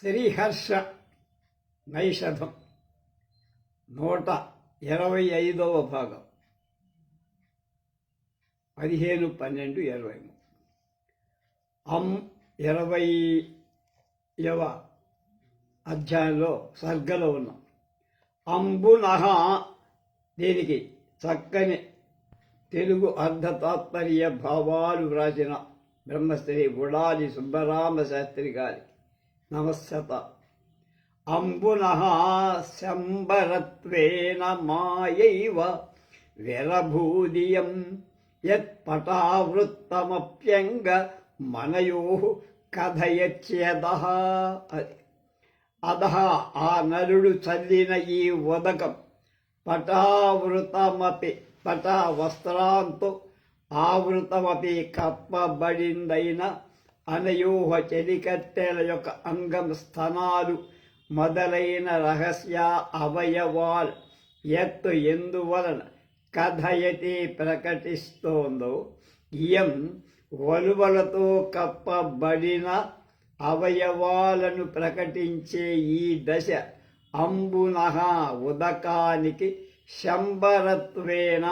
శ్రీహర్ష నైషధం. నూట ఇరవై ఐదవ భాగం. పదిహేను పన్నెండు ఇరవై అం ఇరవైవ అధ్యాయంలో సర్గలో ఉన్నాం. అంబునహ దీనికి చక్కని తెలుగు అర్ధ తాత్పర్య భావాలు వ్రాసిన బ్రహ్మశ్రీ గుడాలి సుబ్బరామ శాస్త్రి గారి నమస్సత అంబునః శంబరత్వేన మాయైవ విరభూదియం. యత్పటావృత్తమప్యంగ మనయో కథయచ్యదః. అది అదహ ఆ నరుడు చల్లిన ఈ ఉదకం పటావృతమపి పటా వస్త్రాంతో ఆవృతమపి కప్పబడిందైన అనయూహ చెలికట్టెల యొక్క అంగం స్థనాలు మొదలైన రహస్య అవయవాలు ఎత్తు ఎందువలన కథయతి ప్రకటిస్తోందో ఇయం వలువలతో కప్పబడిన అవయవాలను ప్రకటించే ఈ దశ అంబునః ఉదకానికి శంబరత్వేన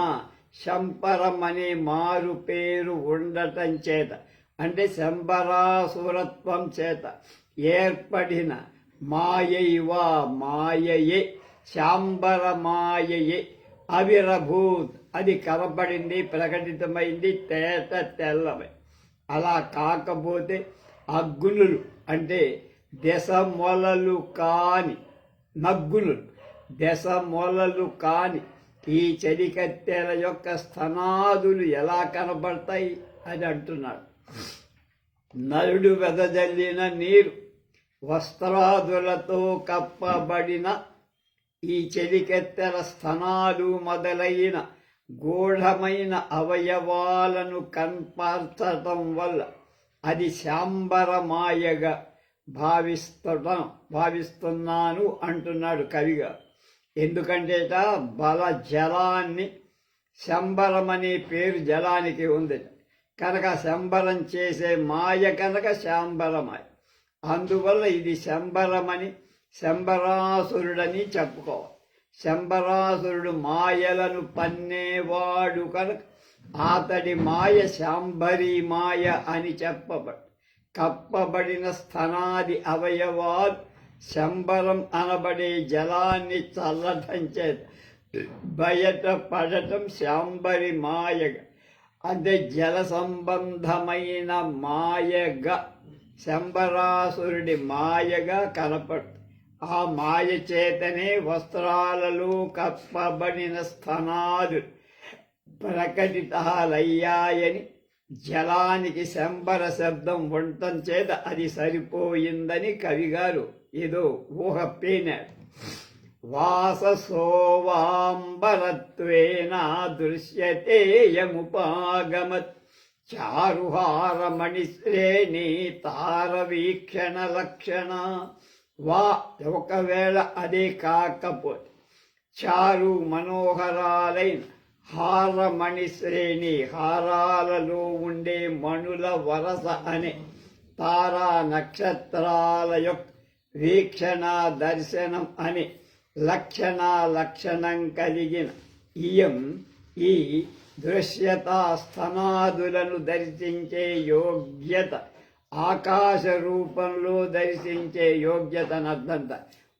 శంపరమనే మారు పేరు ఉండటం చేత అంటే శంబరాసురత్వం చేత ఏర్పడిన మాయైవ మాయయే శాంబర మాయయే అవిరభూత్. అది కనపడింది ప్రకటితమైంది తేట తెల్లమై. అలా కాకపోతే అగ్గులు అంటే దశ మొలలు కాని నగ్గులు. దశ మొలలు కాని ఈ చెలికత్తెల యొక్క స్థనాదులు ఎలా కనబడతాయి అని అంటున్నాడు. నలుడు వెదజల్లిన నీరు వస్త్రాదులతో కప్పబడిన ఈ చెలికెత్తెల స్థనాలు మొదలైన గూఢమైన అవయవాలను కనపరచటం వల్ల అది శాంబరమాయగా భావిస్తుట భావిస్తున్నాను అంటున్నాడు కవిగా. ఎందుకంటే బల జలాన్ని శంబరం అనే పేరు జలానికి ఉంది. కనుక శంబరం చేసే మాయ కనుక శాంబరమాయ అందువల్ల ఇది శంబరమని శంబరాసురుడని చెప్పుకోవాలి. శంబరాసురుడు మాయలను పన్నేవాడు కనుక అతడి మాయ శాంబరి మాయ అని చెప్పబడు. కప్పబడిన స్థనాది అవయవాలు శంబరం అనబడే జలాన్ని చల్లటం చేత బయట పడటం శాంబరి మాయగా. అదే జల సంబంధమైన మాయగా శంబరాసురుడి మాయగా కనపడు. ఆ మాయ చేతనే వస్త్రాలలో కప్పబడిన స్థనాలు ప్రకటితాలయ్యాయని జలానికి శంబర శబ్దం ఉండటం చేత అది సరిపోయిందని కవిగారు ఏదో ఊహ పేనాడు వాససోవాంబరత్వేన దృశ్యతే యముపాగమత్. చారుహారమణిశ్రేణి తార వీక్షణ లక్షణ వా ఒకవేళ అదే కాకపోతే చారు మనోహరాలైన హారమణి శ్రేణి హారాలలో ఉండే మణుల వరస అనే తారా నక్షత్రాల యొక్క వీక్షణ దర్శనం అని లక్షణ లక్షణం కలిగిన ఇయం ఈ దృశ్యత స్థనాదులను దర్శించే యోగ్యత ఆకాశ రూపంలో దర్శించే యోగ్యతనర్థంత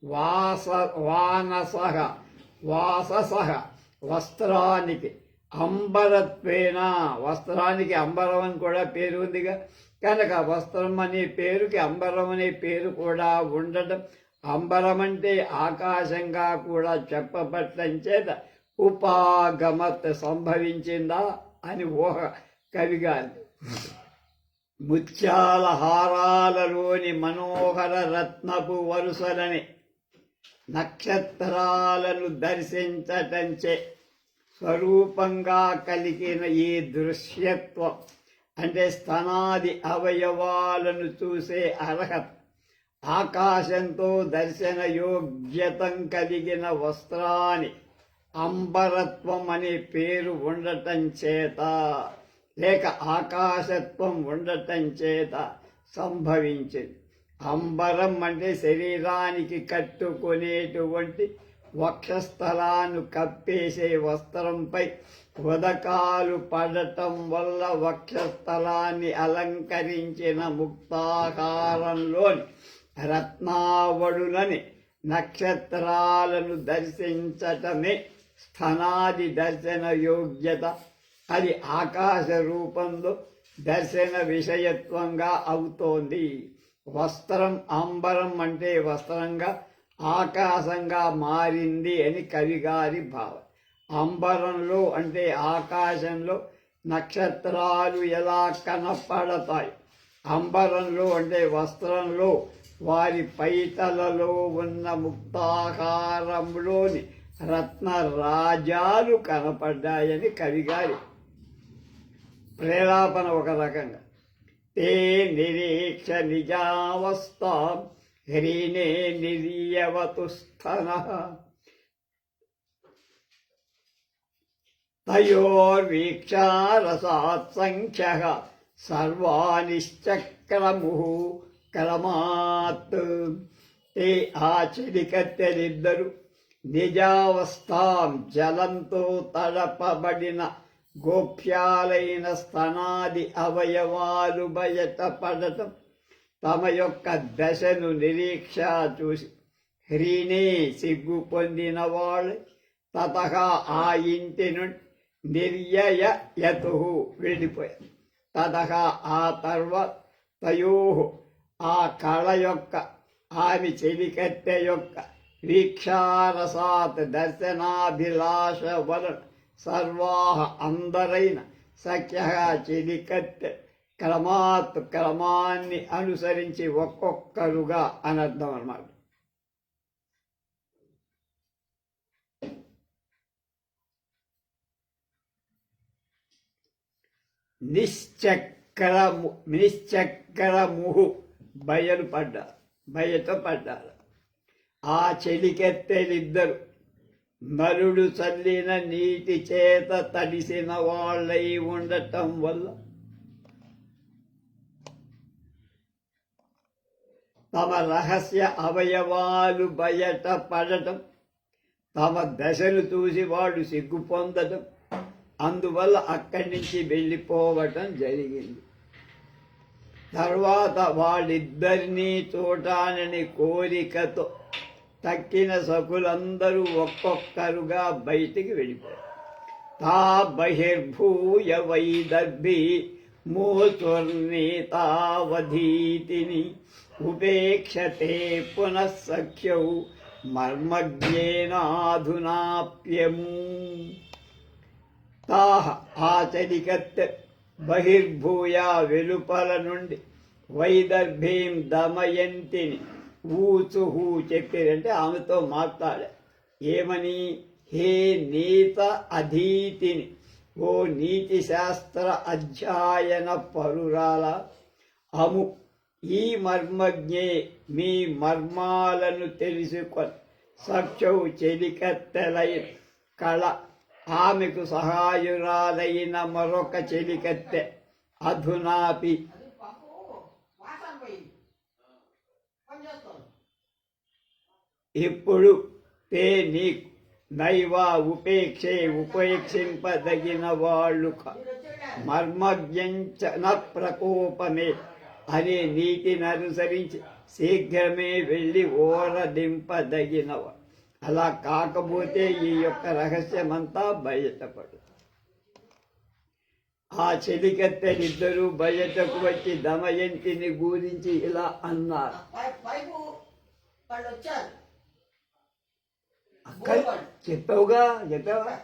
వాస వానసహ వాససహ వస్త్రానికి అంబరత్వేన వస్త్రానికి అంబరం అని కూడా పేరు ఉందిగా. కనుక వస్త్రం అనే పేరుకి అంబరం అనే పేరు కూడా ఉండటం అంబరమంటే ఆకాశంగా కూడా చెప్పబట్టం చేత ఉపాగమత్ సంభవించిందా అని ఊహ కవిగాలి ముత్యాల హారాలలోని మనోహర రత్నపు వరుసలని నక్షత్రాలను దర్శించటంచే స్వరూపంగా కలిగిన ఈ దృశ్యత్వం అంటే స్తనాది అవయవాలను చూసే అర్హత ఆకాశంతో దర్శన యోగ్యతం కలిగిన వస్త్రాన్ని అంబరత్వం అనే పేరు ఉండటం చేత లేక ఆకాశత్వం ఉండటం చేత సంభవించింది. అంబరం అంటే శరీరానికి కట్టుకునేటువంటి వక్షస్థలాన్ని కప్పేసే వస్త్రంపై ఉదకాలు పడటం వల్ల వక్షస్థలాన్ని అలంకరించిన ముక్తాకారంలోని రత్నావడులని నక్షత్రాలను దర్శించటమే స్థనాది దర్శన యోగ్యత. అది ఆకాశ రూపంలో దర్శన విషయత్వంగా అవుతోంది. వస్త్రం అంబరం అంటే వస్త్రంగా ఆకాశంగా మారింది అని కవిగారి భావం అంబరంలో అంటే ఆకాశంలో నక్షత్రాలు ఎలా కనపడతాయి? అంబరంలో అంటే వస్త్రంలో వారి పైతలలో ఉన్న ముక్తాకారంలోని రత్న రాజాలు కనపడ్డాయని కవిగారి ప్రేలాపన ఒక రకంగా. తే నిరీక్ష నిజావస్థ హ్రీనే నిరీయవతు స్థన. తయోర్వీక్షారసాత్సంఖ్య సర్వానిశ్చక్రము కలమాత్. తే ఆ చిరికత్తెలిద్దరు నిజావస్థాం జలంతో తడపబడిన గోప్యాలైన స్తనాది అవయవాలు బయట పడటం తమ యొక్క దశను నిరీక్ష చూసి హ్రీనే సిగ్గు పొందిన వాళ్ళు తత ఆ ఇంటి నుండి నిర్యయ యతు వెళ్ళిపోయారు. తత ఆ తర్వాత తయో ఆ కళ యొక్క ఆమె చెలికత్తె యొక్క వీక్షారసాత్ దర్శనాభిలాష వలన సర్వాహ అందరైన సఖ్య చెలికత్తె క్రమాత్ క్రమాన్ని అనుసరించి ఒక్కొక్కరుగా అనర్థం అన్నమాట. నిశ్చక్రము నిశ్చక్రముహు భయలు పడ్డారు భయతో పడ్డారు. ఆ చెలికెత్తెలిద్దరు నరుడు చల్లిన నీటి చేత తడిసిన వాళ్ళై ఉండటం వల్ల తమ రహస్య అవయవాలు బయట పడటం తమ దశలు చూసి వాడు సిగ్గు పొందటం అందువల్ల అక్కడి నుంచి వెళ్ళిపోవటం జరిగింది. తర్వాత వాళ్ళిద్దరినీ చూడాలని కోరికతో తక్కిన సకులందరూ ఒక్కొక్కరుగా బయటికి వెళ్ళిపోయారు. తా బహిర్భూయ వైదర్భి మూతుర్నీతావధీతిని ఉపేక్షతే పునఃసఖ్యౌ మర్మజ్ఞేనాధునాప్యము. తాహ ఆచరికత్ బహిర్భూయ వెలుపల నుండి వైదర్భీం దమయంతిని ఊచుహూ చెప్పారంటే ఆమెతో మాట్లాడే. ఏమని? హే నీత అధీతిని. ఓ నీతి శాస్త్ర అధ్యయన పరురాల. అము ఈ మర్మజ్ఞే మీ మర్మాలను తెలుసుకొని. సక్షౌ చెలికత్తెలై కళ ఆమెకు సహాయురాలైన మరొక చెలికత్తె. అధునాపి. ఇప్పుడు తే నీ నైవ ఉపేక్షే ఉపేక్షింపదగిన వాళ్ళు కా- మర్మజ్ఞంచన ప్రకోపమే అనే నీతిని అనుసరించి శీఘ్రమే వెళ్ళి ఓరదింపదగినవ అలా కాకపోతే ఈ యొక్క రహస్యమంతా బయటపడు ఆ చెలికత్తెలిద్దరూ బయటకు వచ్చి దమయంతిని గురించి ఇలా అన్నారు. అక్కడ చెప్పావుగా చెప్పావా?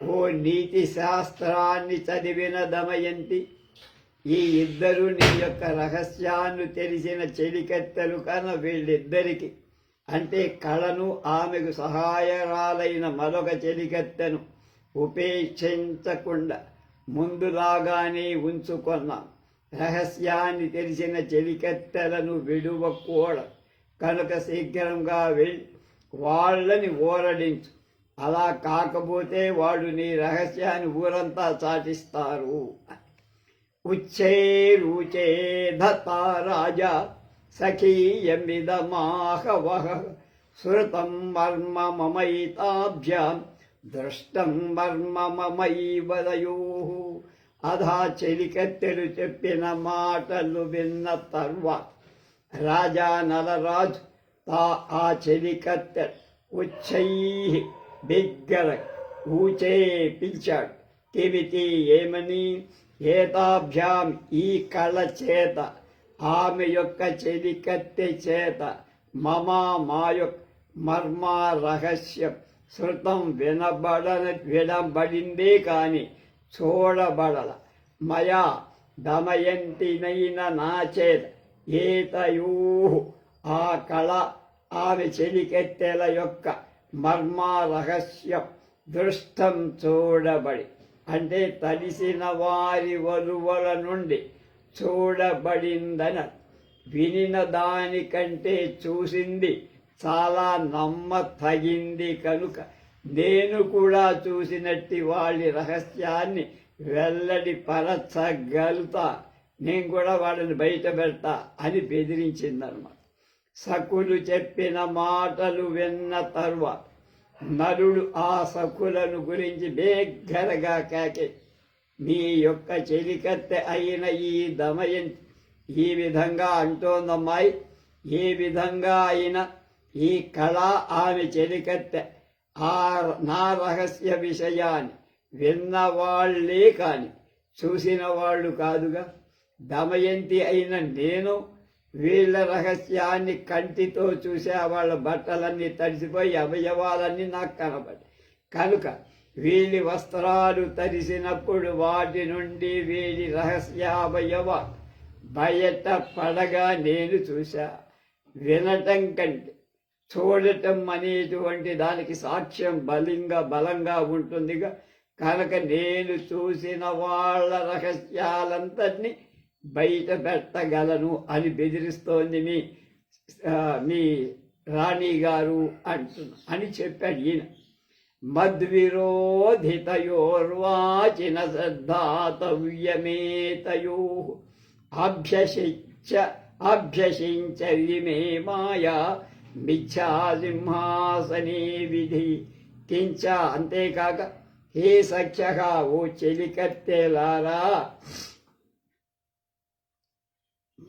ఓ నీతి శాస్త్రాన్ని చదివిన దమయంతి ఈ ఇద్దరు నీ యొక్క రహస్యాన్ని తెలిసిన చెలికత్తెలు కన వీళ్ళిద్దరికి అంటే కళను ఆమెకు సహాయరాలైన మరొక చెలికత్తెను ఉపేక్షించకుండా ముందులాగానే ఉంచుకున్నాం రహస్యాన్ని తెలిసిన చెలికత్తెలను విడువకూడదు కనుక శీఘ్రంగా వెళ్ళి వాళ్ళని ఊరడించు అలా కాకపోతే వాడు నీ రహస్యాన్ని ఊరంతా చాటిస్తారు. ఉచ్చైరుచే దత్తా రాజా సఖీయమిదమాహవః శృతం మర్మ మమైతాభ్యాం దృష్టం మర్మ మమైవదయో అధా చెలికత్తెలు చెప్పిన మాటలు విన్న తర్వాత రాజా నలరాజు తా ఆ చెలికత్తె ఉచ్చై బిగ్గర ఊచే పిలిచాడు కివితి ఏమని ఏతాభ్యాం ఈ కళ చేత ఆమె యొక్క చెలికత్తె చేత మమ మా యొక్క మర్మ రహస్యం శృతం వినబడన వినబడిందే కాని చూడబడల. మయా దమయంతినైన నా చేత ఏతయూ ఆ కళ ఆమె చెలికెత్తెల యొక్క మర్మ రహస్యం దృష్టం చూడబడి. అంటే తడిసిన వారి వలువల నుండి చూడబడిందన. వినిన దానికంటే చూసింది చాలా నమ్మతగింది కనుక. నేను కూడా చూసినట్టి వాళ్ళ రహస్యాన్ని వెల్లడి పరచగలుగుతా. నేను కూడా వాళ్ళని బయట పెడతా అని బెదిరించిందన్నమాట సకులు చెప్పిన మాటలు విన్న తరువాత నరుడు ఆ సకులను గురించి బేగ్గరగా కాకే మీ యొక్క చెలికత్తె అయిన ఈ దమయంతి ఈ విధంగా అంటోందమ్మాయి. ఏ విధంగా అయినా ఈ కళ ఆమె చెలికత్తె ఆ నా రహస్య విషయాన్ని విన్నవాళ్ళే కాని చూసిన వాళ్ళు కాదుగా. దమయంతి అయిన నేను వీళ్ళ రహస్యాన్ని కంటితో చూసే వాళ్ళ బట్టలన్నీ తడిసిపోయి అవయవాలన్నీ నాకు కనబడి కనుక వీళ్ళ వస్త్రాలు తరిసినప్పుడు వాటి నుండి వీడి రహస్యావయవ బయట పడగా నేను చూశా. వినటం కంటే చూడటం అనేటువంటి దానికి సాక్ష్యం బలంగా బలంగా ఉంటుందిగా. కనుక నేను చూసిన వాళ్ళ రహస్యాలంతటినీ బయట పెట్టగలను అని బెదిరిస్తోంది మీ మీ రాణి గారు అంటున్నా అని చెప్పాడు ఈయన. మద్విరోధితయోర్వాచిన శ్రద్ధాతవ్యమేతయో. అభ్యసించ అభ్యసించరిమే మాయా మిథ్యాసింహాసనే విధి. కించ అంతేకాక హే సఖ్య ఓ చెలికత్తెలారా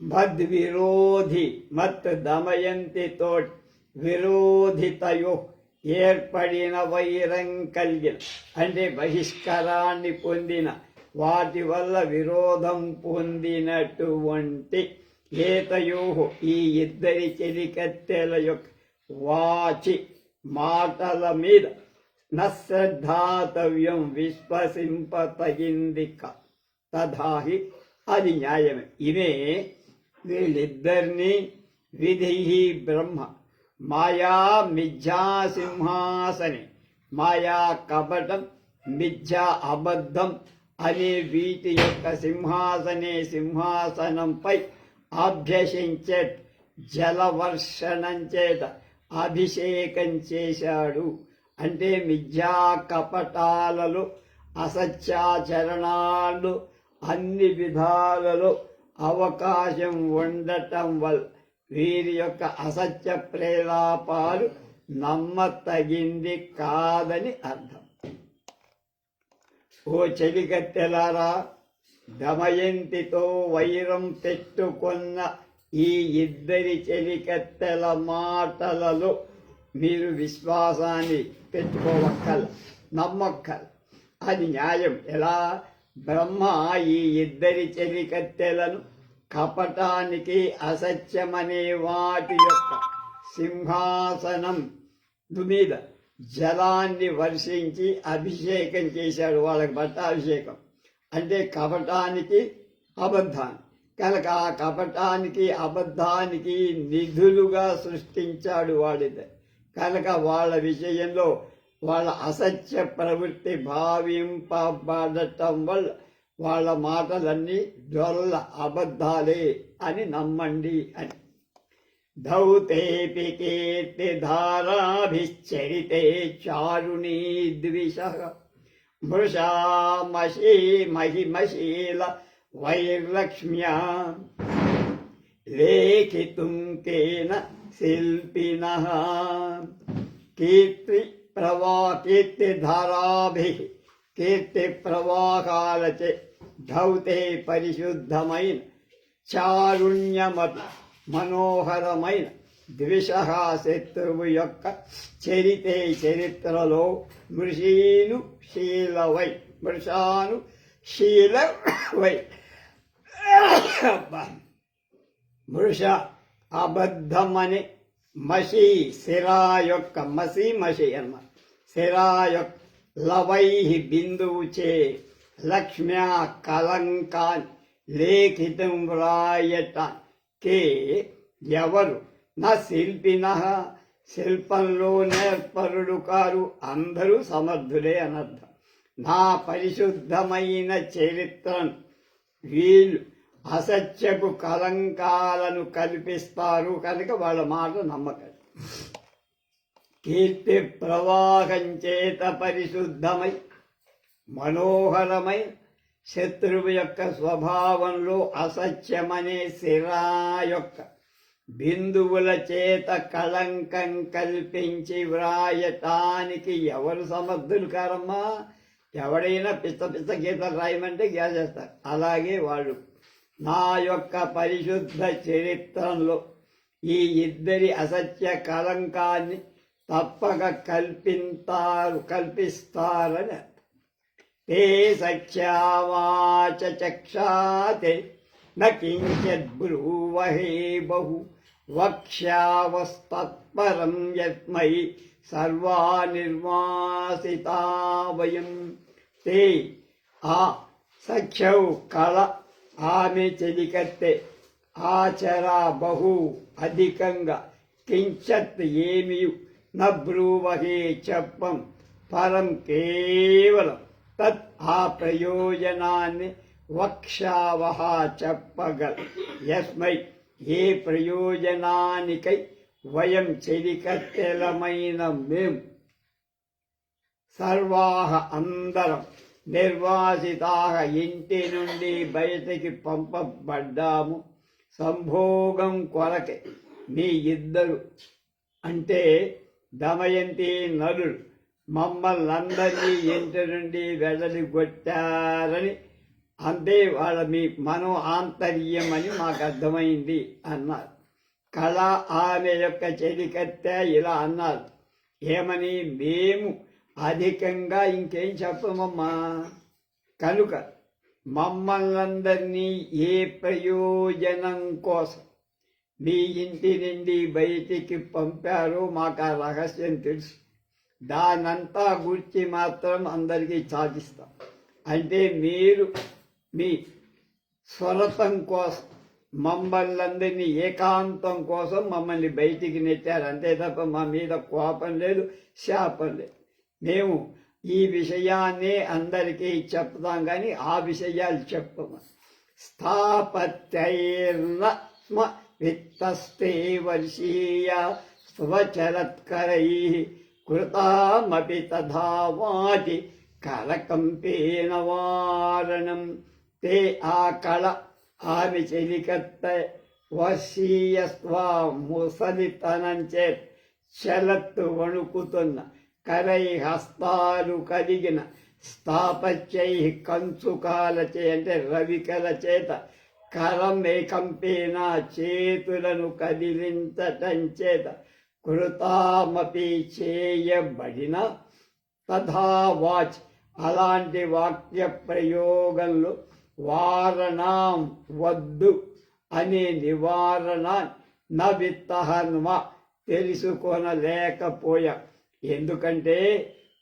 మద్విరోధి మత్ దమయంతి దమయంతితో విరోధితయో. ఏర్పడిన వైరం అంటే బహిష్కరాన్ని పొందిన వాటి వల్ల విరోధం పొందినటువంటి ఏతయో ఈ ఇద్దరి చెలికత్తెల యొక్క వాచి మాటల మీద నశ్రద్ధాతవ్యం విశ్వసింపతగింది తదాహి తథాహి అది న్యాయమే. ఇవే వీళ్ళిద్దరినీ విధి బ్రహ్మ. మాయా మిథ్యాసింహాసని మాయా కపటం మిథ్యా అబద్ధం అనే వీటి యొక్క సింహాసనే సింహాసనంపై అభ్యసించే జలవర్షణం చేత అభిషేకం చేశాడు. అంటే మిథ్యా కపటాలలో అసత్యాచరణాలు అన్ని విధాలలో అవకాశం ఉండటం వల్ల వీరి యొక్క అసత్య ప్రేలాపాలు నమ్మతగింది కాదని అర్థం. ఓ చెవికత్తెలారా దమయంతితో వైరం పెట్టుకున్న ఈ ఇద్దరి చెలికత్తెల మాటలలో మీరు విశ్వాసాన్ని పెట్టుకోవక్కల నమ్మక్కల. అది న్యాయం. ఎలా? బ్రహ్మ ఈ ఇద్దరి చెలికత్తెలను కపటానికి అసత్యమనే వాటి యొక్క సింహాసనం మీద జలాన్ని వర్షించి అభిషేకం చేశాడు వాళ్ళకి పట్టాభిషేకం. అంటే కపటానికి అబద్ధాన్ని. కనుక ఆ కపటానికి అబద్ధానికి నిధులుగా సృష్టించాడు వాడిద్దరు కనుక వాళ్ళ విషయంలో వాళ్ళ అసత్య ప్రవృత్తి భావింపబడటం వల్ల వాళ్ళ మాటలన్నీ జ్వరుల అబద్ధాలే అని నమ్మండి అని. ధౌతేపి కీర్తిధారాభిశ్చరితే చారుణీ ద్విష. మృషామశీ మహిమశీల వైర్లక్ష్మ్యా. లేఖితుం కేన శిల్పిన. కీర్తి ప్రవా కీర్తిధారాభి కీర్తి ప్రవాహాలచే ధౌతే పరిశుద్ధమైన చారుణ్యమత మనోహరమైన ద్విష శత్రువు యొక్క చరితే చరిత్రలో మృషీను శీలవై మృషాను శీలవై మృష అబద్ధమని మషి శిరా యొక్క మసి మషి అన్నమాట శిరా యొక్క లవై బిందువు చే లక్ష్మ్యా కలంకాన్ లేఖితం వ్రాయట కే ఎవరు? నా శిల్పిన శిల్పంలో నేర్పరుడు కారు అందరూ సమర్థులే అనర్థం. నా పరిశుద్ధమైన చరిత్రను వీళ్ళు అసత్యపు కలంకాలను కల్పిస్తారు కనుక వాళ్ళ మాట నమ్మకం. కీర్తి ప్రవాహం చేత పరిశుద్ధమై మనోహరమై శత్రువు యొక్క స్వభావంలో అసత్యమనే శిరా యొక్క బిందువుల చేత కళంకం కల్పించి వ్రాయటానికి ఎవరు సమర్థులు కారమ్మా ఎవడైనా పిచ్చ పిచ్చ గీతలు రాయమంటే గేసేస్తారు అలాగే వాళ్ళు నా యొక్క పరిశుద్ధ చరిత్రలో ఈ ఇద్దరి అసత్య కలంకాన్ని తప్పక కల్పింతారు కల్పిస్తారని అర్థం. ते सख्यावाच चक्षाते न किञ्चिद्ब्रूवहे बहु वक्ष्यावस्तत्परं यस्मै सर्वा निर्वासिता वयं ते ఆ సఖ్యౌ కళ ఆమె చెలికత్తె ఆచర బహు అధికంగా కించత్ ఏమి నబ్రూవహే చెప్పం పరం కేవలం తత్ ఆ ప్రయోజనాన్ని వక్షావహ చెప్పగల. యస్మై ఏ ప్రయోజనానికై వయం చెలికత్తెలమైన మేం. సర్వాహ అందరం నిర్వాసితాహ ఇంటి నుండి బయటికి పంపబడ్డాము. సంభోగం కొరకే మీ ఇద్దరు. అంటే దమయంతి నలుడు మమ్మల్ందరినీ ఇంటి నుండి వెడలి కొట్టారని అంతే వాళ్ళ మీ మనో ఆంతర్యం అని మాకు అర్థమైంది అన్నారు. కళ ఆమె యొక్క చెలికత్తె ఇలా అన్నారు. ఏమని మేము అధికంగా ఇంకేం చెప్పమమ్మా? కనుక మమ్మల్ందరినీ ఏ ప్రయోజనం కోసం మీ ఇంటి నుండి బయటికి పంపారో మాకు ఆ రహస్యం తెలుసు. దానంతా గుర్చి మాత్రం అందరికీ సాధిస్తాం అంటే మీరు మీ స్వరతం కోసం మమ్మల్ని అందరినీ ఏకాంతం కోసం మమ్మల్ని బయటికి నెట్టారు. అంతే తప్ప మా మీద కోపం లేదు శాపం లేదు. మేము ఈ విషయాన్నే అందరికీ చెప్తాం కానీ ఆ విషయాలు చెప్పము. స్థాపత్యైర్న స్మ విత్తస్తే వర్షీయ స్వచరత్కరై కృతామపి తథా వాటి కలకంపేన వారణం తే ఆ కళ ఆమె చెలికత్త వశీయస్వా ముసలితనం చేత్ చలత్తు వణుకుతున్న కరై హస్తాలు కలిగిన స్థాపత్యై కంచుకాలచే అంటే రవికల చేత కరమే ఏకంపేనా చేతులను కదిలించటం చేత కృతామపి చేయబడిన తథా వాచ్. అలాంటి వాక్య ప్రయోగంలో వారణం వద్దు అనే నివారణ నవిత్తహన్మ తెలుసుకొనలేకపోయా. ఎందుకంటే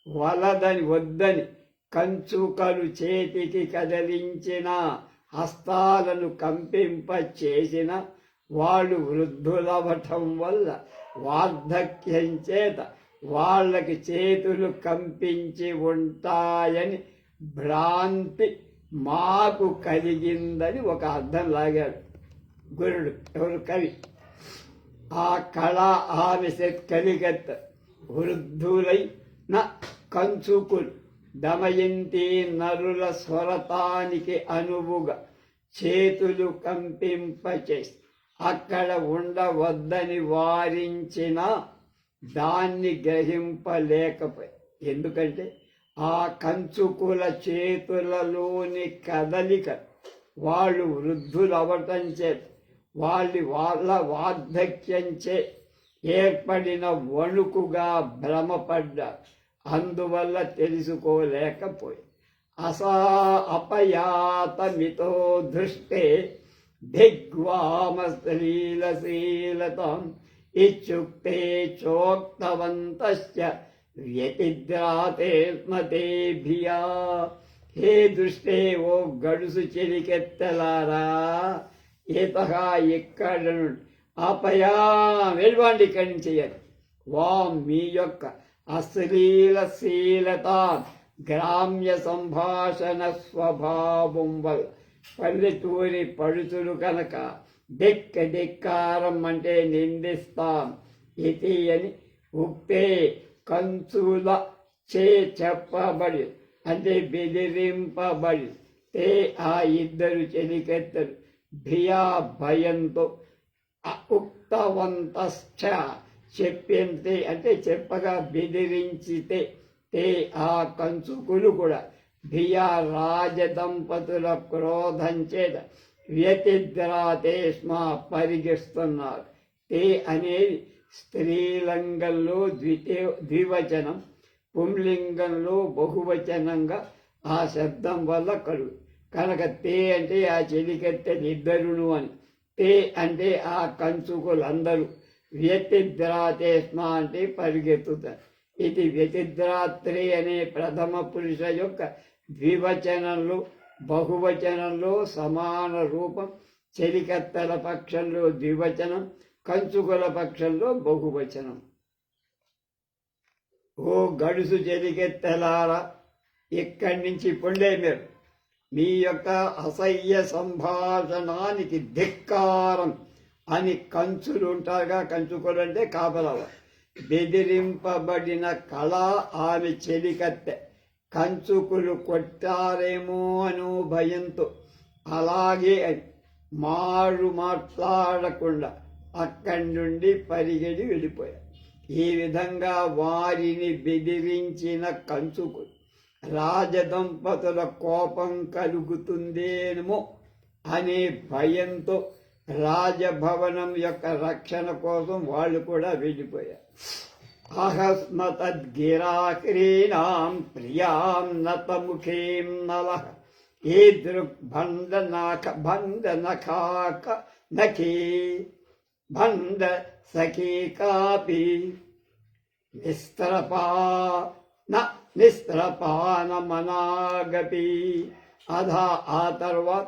వలదని వద్దని కంచుకలు చేతికి కదిలించిన హస్తాలను కంపింప చేసిన వాళ్ళు వృద్ధులవటం వల్ల వార్ధక్యం చేత వాళ్ళకి చేతులు కంపించి ఉంటాయని భ్రాంతి మాకు కలిగిందని ఒక అర్థం లాగాడు గురుడు ఎవరు కవి? ఆ కళ ఆవిశత్ కలిగత్త వృద్ధులై నా కంచుకులు దమయంతి నరుల స్వరతానికి అనువుగా చేతులు కంపింపచేసి అక్కడ ఉండవద్దని వారించిన దాన్ని గ్రహింపలేకపోయి ఎందుకంటే ఆ కంచుకుల చేతులలోని కదలిక వాళ్ళు వృద్ధులు అవటం చేత వాళ్ళ వాళ్ళ వార్ధక్యంచే ఏర్పడిన వణుకుగా భ్రమపడ్డారు అందువల్ల తెలుసుకోలేకపోయి. అసా అపయాతమితో దృష్టే దిగ్వామశ్లీలశీలతం ఇత్యుక్తే చోక్తవంతశ్చ వ్యతిద్రాతే స్మతేభియా హే దృష్టే ఓ గడుసు చెలికెత్తలారా? ఈతగా ఇక్కడ నుండి ఆపయా. వెళ్ళివ్వండి ఇక్కడి నుంచి. చేయాలి వాం మీ యొక్క అశ్లీలశీలత. గ్రామ్య సంభాషణ స్వభావం వల్ల పల్లెటూరి పడుతులు కనుక దిక్క ధిక్కారం అంటే నిందిస్తాం. ఇది అని ఉక్తే కంచుల చే చెప్పబడి అంటే బెదిరింపబడి తే ఆ ఇద్దరు చెలికెత్తరు. భియా భయంతో ఉక్తవంతశ్చ చెప్పింతే అంటే చెప్పగా బెదిరించితే తే ఆ కంచుకులు కూడా భియా రాజదంపతుల క్రోధం చేత వ్యతిద్రాతే స్మ పరిగిస్తున్నారు తే అనేది స్త్రీలింగంలో ద్వితీయ ద్వివచనం పుంలింగంలో బహువచనంగా ఆ శబ్దం వల్ల కలుగు కనుక తే అంటే ఆ చెలికెత్తెలు ఇద్దరును అని తే అంటే ఆ కంచుకులందరూ వ్యతిద్రాతే స్మ అంటే పరిగెత్తుతారు ఇది వ్యతిద్రాత్రి అనే ప్రథమ పురుష యొక్క ద్వివచనంలో బహువచనంలో సమాన రూపం చెలికత్తల పక్షంలో ద్వివచనం కంచుకుల పక్షంలో బహువచనం. ఓ గడుసు చెలికెత్తెలారా ఇక్కడి నుంచి పొండే మీరు. మీ యొక్క అసహ్య సంభాషణానికి ధిక్కారం అని కంచులు ఉంటారుగా కంచుకులంటే కాపలవ. బెదిరింపబడిన కళ ఆమె చెలికత్తె. కంచుకులు కొట్టారేమో అను భయంతో అలాగే మారు మాట్లాడకుండా అక్కడి నుండి పరిగెడి వెళ్ళిపోయారు ఈ విధంగా వారిని బెదిరించిన కంచుకు రాజదంపతుల కోపం కలుగుతుందేమో అనే భయంతో రాజభవనం యొక్క రక్షణ కోసం వాళ్ళు కూడా వెళ్ళిపోయారు. అహస్మతద్గిరాక్రీణాం ప్రియాం నతముఖీం నల ఈదృగ్బంధనాక బంధనఖాక నఖీ బంధ సఖీ కాపి నిస్త్రపా న నిస్త్రపానమనాగపి అధా ఆ తర్వాత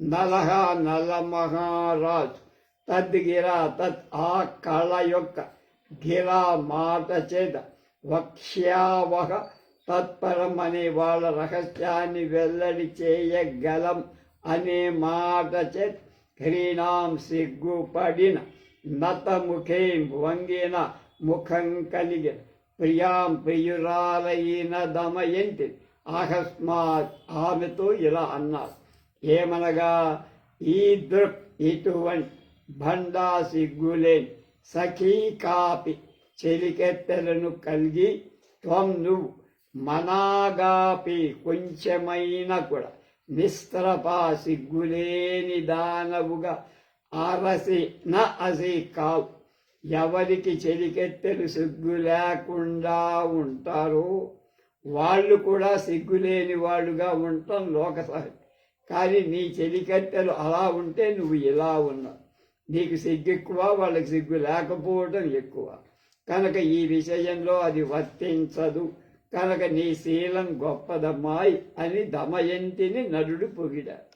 నలహ నల మహారాజు తద్గిరా తత్ ఆ కళ యొక్క గిరా మాట చేత వక్ష్యావహ తత్పరం అనే వాళ్ళ రహస్యాన్ని వెల్లడి చేయగలం అనే మాట చేత హ్రీణాం సిగ్గుపడిన నతముఖేం వంగిన ముఖం కలిగిన ప్రియాం ప్రియురాలైన దమయంతి అకస్మాత్ ఆమెతో ఇలా అన్నారు ఏమనగా ఈ దృక్ ఇటువంటి భండా సిగ్గులేని సఖీ కాపి చెలికెత్తెలను కలిగి త్వం నువ్వు మనాగాపి కొంచెమైన కూడా నిస్త్రపా సిగ్గులేని దానవుగా అరసి న అసి కావు. ఎవరికి చెలికెత్తెలు సిగ్గు లేకుండా ఉంటారో వాళ్ళు కూడా సిగ్గులేని వాళ్ళుగా ఉండటం లోక సహజం. కానీ నీ చెలికత్తెలు అలా ఉంటే నువ్వు ఇలా ఉన్నావు. నీకు సిగ్గు ఎక్కువ వాళ్ళకి సిగ్గు లేకపోవడం ఎక్కువ. కనుక ఈ విషయంలో అది వర్తించదు. కనుక నీ శీలం గొప్పదమ్మాయి అని దమయంతిని నరుడు పొగిడాడు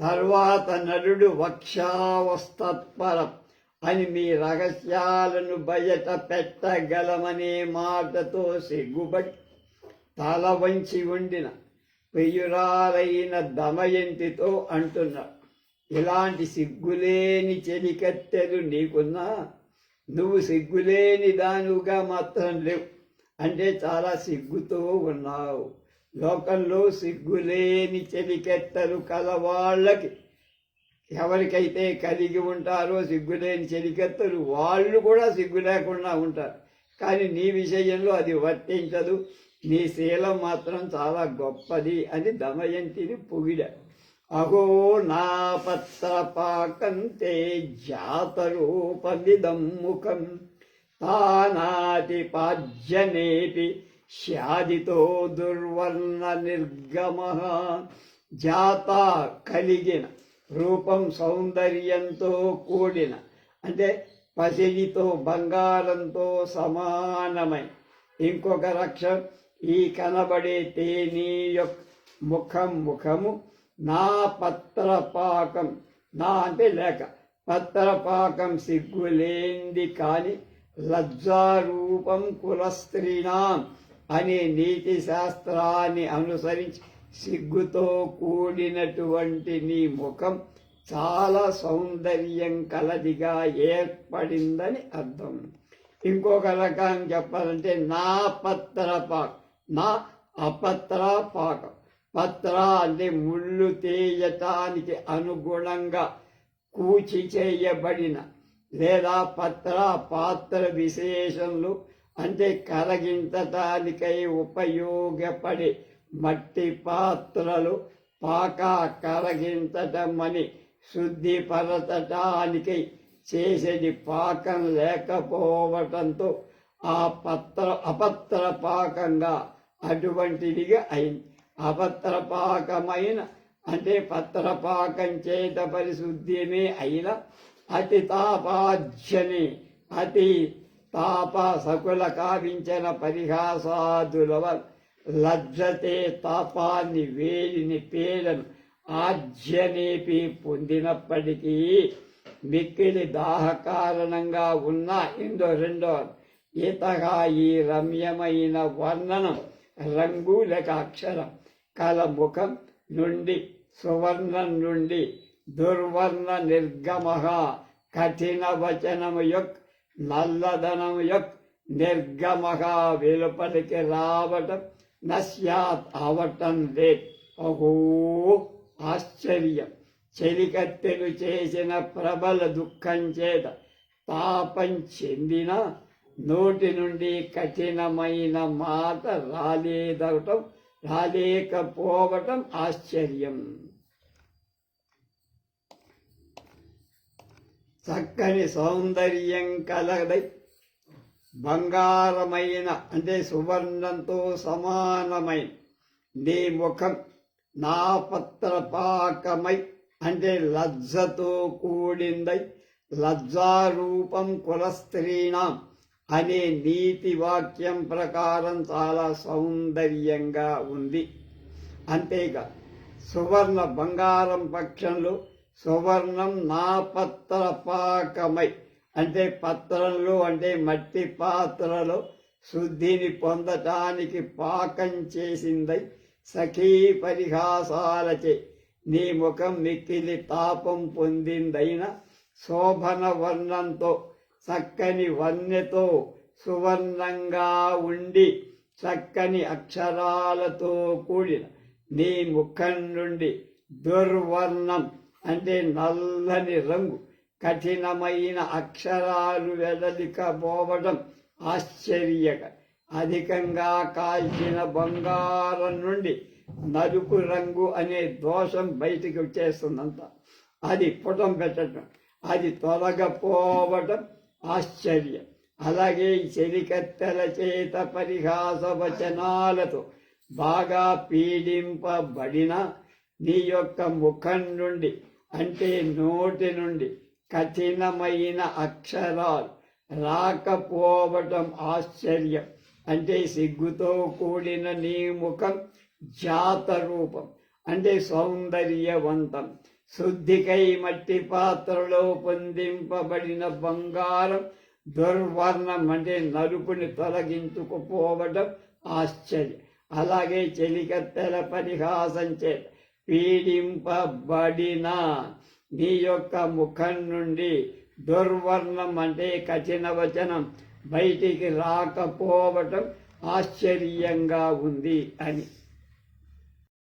తర్వాత నరుడు వక్షావస్తత్పరం అని మీ రహస్యాలను బయట పెట్టగలమనే మాటతో సిగ్గుబడి తల వంచి ఉండిన పెయ్యురాలైన దమయంతితో అంటున్నాడు. ఇలాంటి సిగ్గులేని చెలికత్తెలు నీకున్నా నువ్వు సిగ్గులేని దానుగా మాత్రం లేవు. అంటే చాలా సిగ్గుతో ఉన్నావు. లోకంలో సిగ్గులేని చెలికెత్తలు కలవాళ్ళకి ఎవరికైతే కలిగి ఉంటారో సిగ్గులేని చెలికెత్తలు వాళ్ళు కూడా సిగ్గు లేకుండా ఉంటారు. కానీ నీ విషయంలో అది వర్తించదు. నీ శీలం మాత్రం చాలా గొప్పది అని దమయంతిని పొగిడ అహో నా పత్ర పాకంతే జాతరూపమిదం ముఖం. తానాతి పాజ్యనేపి శాదితో దుర్వర్ణ నిర్గమ. జాత కలిగిన రూపం సౌందర్యంతో కూడిన అంటే పసిడితో బంగారంతో సమానమై. ఇంకొక రక్ష ఈ కనబడే తేనీ యొక్క ముఖం ముఖము నా పత్రపాకం నా అంటే లేక పత్రపాకం సిగ్గులేంది కాని లజ్జారూపం కులస్త్రీనా అనే నీతి శాస్త్రాన్ని అనుసరించి సిగ్గుతో కూడినటువంటి నీ ముఖం చాలా సౌందర్యం కలదిగా ఏర్పడిందని అర్థం. ఇంకొక రకం చెప్పాలంటే నా పత్రపాక నా అపత్ర పాకం పత్ర అంటే ముళ్ళు తీయటానికి అనుగుణంగా కూచి చేయబడిన లేదా పత్ర పాత్ర విశేషణలు అంటే కరగించటానికై ఉపయోగపడే మట్టి పాత్రలు పాక కరగించటం అని శుద్ధిపరచటానికై చేసేది పాకం లేకపోవటంతో ఆ పత్ర అపత్ర పాకంగా అటువంటిదిగా అయింది. అపత్రపాకమైన అంటే పత్రపాకం చేత పరిశుద్ధ్యమే అయిన అతి తాపాధ్యని అతి తాప సకుల కావించిన పరిహాసాదుల వల్ల లజ్జతే తాపాన్ని వేలిని పేలను ఆజ్యనేపి పొందినప్పటికీ మిక్కిలి దాహ కారణంగా ఉన్న ఇందో రెండో ఈతగా ఈ రమ్యమైన వర్ణనం రంగు లేక అక్షరం కల ముఖం నుండి సువర్ణం నుండి దుర్వర్ణ నిర్గమ కఠిన వచనము యొక్క నల్లధనము యొక్క నిర్గమగా వెలుపలికి రావటం నశ్యాత్ అవటం లేదు. అహో ఆశ్చర్యం! చెలికత్తెలు చేసిన ప్రబల దుఃఖం చేత పాపం చెందిన నోటి నుండి కఠినమైన మాట రాలేదవటం రాలేకపోవటం ఆశ్చర్యం. చక్కని సౌందర్యం కలదై బంగారమైన అంటే సువర్ణంతో సమానమైన నీ ముఖం నా పత్రపాకమై అంటే లజ్జతో కూడిందై లజ్జారూపం కులస్త్రీణం అనే నీతి వాక్యం ప్రకారం చాలా సౌందర్యంగా ఉంది. అంతేగా సువర్ణ బంగారం పక్షంలో సువర్ణం నా పత్ర పాకమై అంటే పత్రంలో అంటే మట్టి పాత్రలో శుద్ధిని పొందటానికి పాకం చేసిందై సఖీ పరిహాసాలచే నీ ముఖం మిక్కిలి తాపం పొందిందైన శోభన వర్ణంతో చక్కని వన్నెతో సువర్ణంగా ఉండి చక్కని అక్షరాలతో కూడిన నీ ముఖం నుండి దుర్వర్ణం అంటే నల్లని రంగు కఠినమైన అక్షరాలు వెదలికపోవడం ఆశ్చర్యక అధికంగా కాల్చిన బంగారం నుండి నలుపు రంగు అనే దోషం బయటికి వచ్చేస్తుందంత అది పుటం పెట్టడం అది తొలగపోవడం ఆశ్చర్యం. అలాగే చెలికత్తెల చేత పరిహాస వచనాలతో బాగా పీడింపబడిన నీ యొక్క ముఖం నుండి అంటే నోటి నుండి కఠినమైన అక్షరాలు రాకపోవటం ఆశ్చర్యం. అంటే సిగ్గుతో కూడిన నీ ముఖం జాత రూపం అంటే సౌందర్యవంతం. శుద్ధికై మట్టి పాత్రలో పొందింపబడిన బంగారం దుర్వర్ణం అంటే నలుపుని తొలగించుకుపోవడం ఆశ్చర్యం. అలాగే చెలికత్తెల పరిహాసం చేత పీడింపబడిన నీ యొక్క ముఖం నుండి దుర్వర్ణం అంటే కఠిన వచనం బయటికి రాకపోవటం ఆశ్చర్యంగా ఉంది అని.